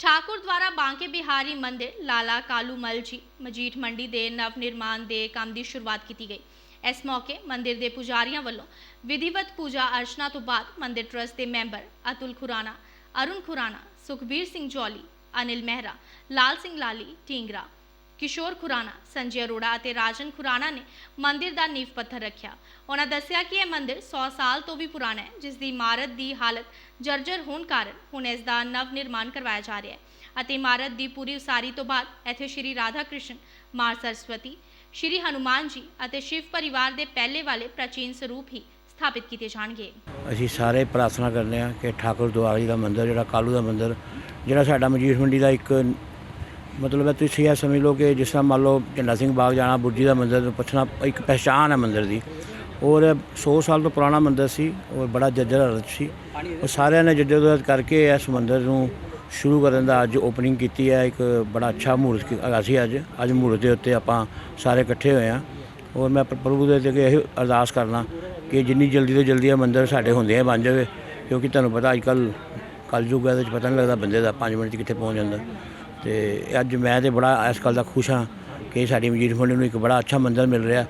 ਠਾਕੁਰ ਦੁਆਰਾ ਬਾਂਕੇ ਬਿਹਾਰੀ ਮੰਦਿਰ, ਲਾਲਾ ਕਾਲੂ ਮਲ ਜੀ ਮਜੀਠ ਮੰਡੀ ਦੇ ਨਵ ਨਿਰਮਾਣ ਦੇ ਕੰਮ ਦੀ ਸ਼ੁਰੂਆਤ ਕੀਤੀ ਗਈ। ਇਸ ਮੌਕੇ ਮੰਦਿਰ ਦੇ ਪੁਜਾਰੀਆਂ ਵੱਲੋਂ ਵਿਧੀਵਤ ਪੂਜਾ ਅਰਚਨਾ ਤੋਂ ਬਾਅਦ ਮੰਦਿਰ ਟਰਸਟ ਦੇ ਮੈਂਬਰ ਅਤੁਲ ਖੁਰਾਣਾ, ਅਰੁਣ ਖੁਰਾਣਾ, ਸੁਖਬੀਰ ਸਿੰਘ ਜੋਲੀ, ਅਨਿਲ ਮਹਿਰਾ, ਲਾਲ ਸਿੰਘ ਲਾਲੀ, ਢੀਂਗਰਾ ਕਿਸ਼ੋਰ ਖੁਰਾਣਾ, ਸੰਜੇ ਅਰੋੜਾ ਅਤੇ ਰਾਜਨ ਖੁਰਾਣਾ ਨੇ ਮੰਦਿਰ ਦਾ ਨੀਂਹ ਪੱਥਰ ਰੱਖਿਆ। ਉਹਨਾਂ ਦੱਸਿਆ ਕਿ ਇਹ ਮੰਦਿਰ 100 ਸਾਲ ਤੋਂ ਵੀ ਪੁਰਾਣਾ ਹੈ, ਜਿਸ ਦੀ ਇਮਾਰਤ ਦੀ ਹਾਲਤ ਜਰਜਰ ਹੋਣ ਕਾਰਨ ਹੁਣ ਇਸ ਦਾ ਨਵ ਨਿਰਮਾਣ ਕਰਵਾਇਆ ਜਾ ਰਿਹਾ ਹੈ ਅਤੇ ਇਮਾਰਤ ਦੀ ਪੂਰੀ ਉਸਾਰੀ ਤੋਂ ਬਾਅਦ ਇੱਥੇ ਸ਼੍ਰੀ ਰਾਧਾ ਕ੍ਰਿਸ਼ਨ, ਮਾਂ ਸਰਸਵਤੀ, ਸ਼੍ਰੀ ਹਨੂਮਾਨ ਜੀ ਅਤੇ ਸ਼ਿਵ ਪਰਿਵਾਰ ਦੇ ਪਹਿਲੇ ਵਾਲੇ ਪ੍ਰਾਚੀਨ ਸਰੂਪ ਹੀ ਸਥਾਪਿਤ ਕੀਤੇ ਜਾਣਗੇ। ਅਸੀਂ ਸਾਰੇ ਪ੍ਰਾਰਥਨਾ ਕਰਦੇ ਹਾਂ ਕਿ ਠਾਕੁਰ ਦੁਆਰਾ ਜੀ ਦਾ ਮੰਦਿਰ, ਜਿਹੜਾ ਕਾਲੂ ਦਾ ਮੰਦਿਰ, ਜਿਹੜਾ ਸਾਡਾ ਮਜੀਠ ਮੰਡੀ ਦਾ ਇੱਕ ਮਤਲਬ ਹੈ ਤੁਸੀਂ ਇਹ ਸਮਝ ਲਓ ਕਿ ਜਿਸ ਤਰ੍ਹਾਂ ਮੰਨ ਲਓ ਝੰਡਾ ਸਿੰਘ ਬਾਗ ਜਾਣਾ ਬੁਰਜੀ ਦਾ ਮੰਦਿਰ ਪੁੱਛਣਾ, ਇੱਕ ਪਹਿਚਾਣ ਹੈ ਮੰਦਿਰ ਦੀ। ਔਰ 100 ਸਾਲ ਤੋਂ ਪੁਰਾਣਾ ਮੰਦਿਰ ਸੀ ਔਰ ਬੜਾ ਜੱਜਰ ਹਾਲਤ ਸੀ। ਉਹ ਸਾਰਿਆਂ ਨੇ ਜੱਜੋਜਹਿਦ ਕਰਕੇ ਇਸ ਮੰਦਿਰ ਨੂੰ ਸ਼ੁਰੂ ਕਰਨ ਦਾ ਅੱਜ ਓਪਨਿੰਗ ਕੀਤੀ ਹੈ। ਇੱਕ ਬੜਾ ਅੱਛਾ ਮਹੂਰਤ ਹੈਗਾ ਸੀ ਅੱਜ। ਅੱਜ ਮਹੂਰਤ ਦੇ ਉੱਤੇ ਆਪਾਂ ਸਾਰੇ ਇਕੱਠੇ ਹੋਏ ਹਾਂ। ਔਰ ਮੈਂ ਪ੍ਰਭੂ ਦੇ ਅੱਗੇ ਇਹ ਅਰਦਾਸ ਕਰਨਾ ਕਿ ਜਿੰਨੀ ਜਲਦੀ ਤੋਂ ਜਲਦੀ ਇਹ ਮੰਦਿਰ ਸਾਡੇ ਹੁੰਦੇ ਆ ਬਣ ਜਾਵੇ। ਕਿਉਂਕਿ ਤੁਹਾਨੂੰ ਪਤਾ ਅੱਜ ਕੱਲ ਕਲਯੁੱਗ ਹੈ, ਇਹਦੇ ਪਤਾ ਨਹੀਂ ਲੱਗਦਾ ਬੰਦੇ ਦਾ 5 ਮਿੰਟ 'ਚ ਕਿੱਥੇ ਪਹੁੰਚ ਜਾਂਦਾ। ਤੇ ਅੱਜ ਮੈਂ ਤੇ ਬੜਾ ਇਸ ਗੱਲ ਦਾ ਖੁਸ਼ ਹਾਂ ਕਿ ਸਾਡੀ ਮਜੀਦ ਮੰਡੀ ਨੂੰ ਇੱਕ ਬੜਾ ਅੱਛਾ ਮੰਦਰ ਮਿਲ ਰਿਹਾ,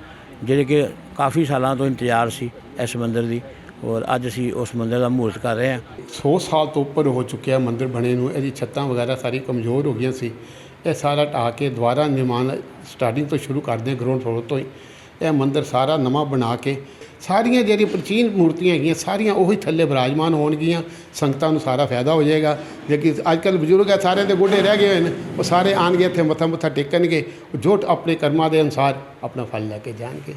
ਜਿਹੜੇ ਕਿ ਕਾਫੀ ਸਾਲਾਂ ਤੋਂ ਇੰਤਜ਼ਾਰ ਸੀ ਇਸ ਮੰਦਰ ਦੀ ਔਰ ਅੱਜ ਅਸੀਂ ਉਸ ਮੰਦਰ ਦਾ ਮਹੂਰਤ ਕਰ ਰਹੇ ਹਾਂ। 100 ਸਾਲ ਤੋਂ ਉੱਪਰ ਹੋ ਚੁੱਕਿਆ ਮੰਦਰ ਬਣੇ ਨੂੰ, ਇਹਦੀ ਛੱਤਾਂ ਵਗੈਰਾ ਸਾਰੀ ਕਮਜ਼ੋਰ ਹੋ ਗਈਆਂ ਸੀ। ਇਹ ਸਾਰਾ ਢਾਹ ਕੇ ਦੁਬਾਰਾ ਨਿਰਮਾਣ ਸਟਾਰਟਿੰਗ ਤੋਂ ਸ਼ੁਰੂ ਕਰਦੇ ਗਰਾਊਂਡ ਫਲੋਰ ਤੋਂ ਹੀ। ਇਹ ਮੰਦਰ ਸਾਰਾ ਨਵਾਂ ਬਣਾ ਕੇ ਸਾਰੀਆਂ ਜਿਹੜੀ ਪ੍ਰਾਚੀਨ ਮੂਰਤੀਆਂ ਹੈਗੀਆਂ, ਸਾਰੀਆਂ ਉਹੀ ਥੱਲੇ ਬਿਰਾਜਮਾਨ ਹੋਣਗੀਆਂ, ਸੰਗਤਾਂ ਨੂੰ ਸਾਰਾ ਫਾਇਦਾ ਹੋ ਜਾਏਗਾ। ਲੇਕਿਨ ਅੱਜ ਕੱਲ੍ਹ ਬਜ਼ੁਰਗ ਹੈ ਸਾਰਿਆਂ ਦੇ ਗੋਡੇ ਰਹਿ ਗਏ ਹੋਏ ਨੇ, ਉਹ ਸਾਰੇ ਆਣਗੇ ਇੱਥੇ ਮੱਥਾ ਮੁੱਥਾ ਟੇਕਣਗੇ ਜੋ ਆਪਣੇ ਕਰਮਾਂ ਦੇ ਅਨੁਸਾਰ ਆਪਣਾ ਫਲ ਲੈ ਕੇ ਜਾਣਗੇ।